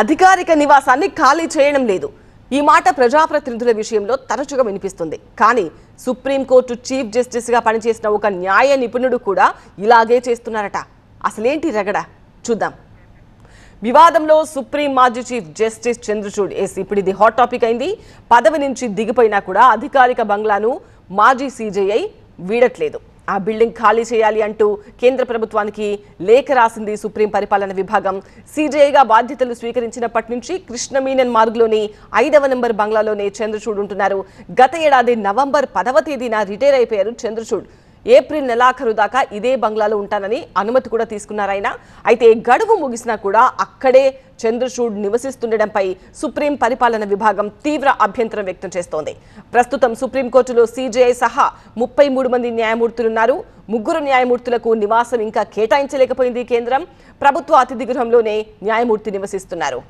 అధికారిక నివాసాన్ని ఖాళీ చేయడం లేదు. ఈ మాట ప్రజాప్రతినిధుల విషయంలో తరచుగా వినిపిస్తుంది. కానీ సుప్రీంకోర్టు చీఫ్ జస్టిస్గా పనిచేసిన ఒక న్యాయ నిపుణుడు కూడా ఇలాగే చేస్తున్నారట. అసలేంటి రగడ? చూద్దాం. వివాదంలో సుప్రీం మాజీ చీఫ్ జస్టిస్ చంద్రచూడ్ ఎస్. ఇప్పుడు ఇది హాట్ టాపిక్ అయింది. పదవి నుంచి దిగిపోయినా కూడా అధికారిక బంగ్లాను మాజీ సీజేఐ వీడట్లేదు. ఆ బిల్డింగ్ ఖాళీ చేయాలి అంటూ కేంద్ర ప్రభుత్వానికి లేఖ రాసింది సుప్రీం పరిపాలన విభాగం. సీజేఐగా బాధ్యతలు స్వీకరించినప్పటి నుంచి కృష్ణమీనన్ మార్గ్లోని ఐదవ నెంబర్ బంగ్లాలోనే చంద్రచూడ్ ఉంటున్నారు. గత ఏడాది నవంబర్ పదవ తేదీన రిటైర్ అయిపోయారు చంద్రచూడ్. ఏప్రిల్ నెలాఖరు దాకా ఇదే బంగ్లాలో ఉంటానని అనుమతి కూడా తీసుకున్నారు ఆయన. అయితే గడువు ముగిసినా కూడా అక్కడే చంద్రచూడ్ నివసిస్తుండడంపై సుప్రీం పరిపాలన విభాగం తీవ్ర అభ్యంతరం వ్యక్తం చేస్తోంది. ప్రస్తుతం సుప్రీంకోర్టులో సీజేఐ సహా ముప్పై మూడు మంది న్యాయమూర్తులున్నారు. ముగ్గురు న్యాయమూర్తులకు నివాసం ఇంకా కేటాయించలేకపోయింది కేంద్రం. ప్రభుత్వ అతిథి గృహంలోనే న్యాయమూర్తి నివసిస్తున్నారు.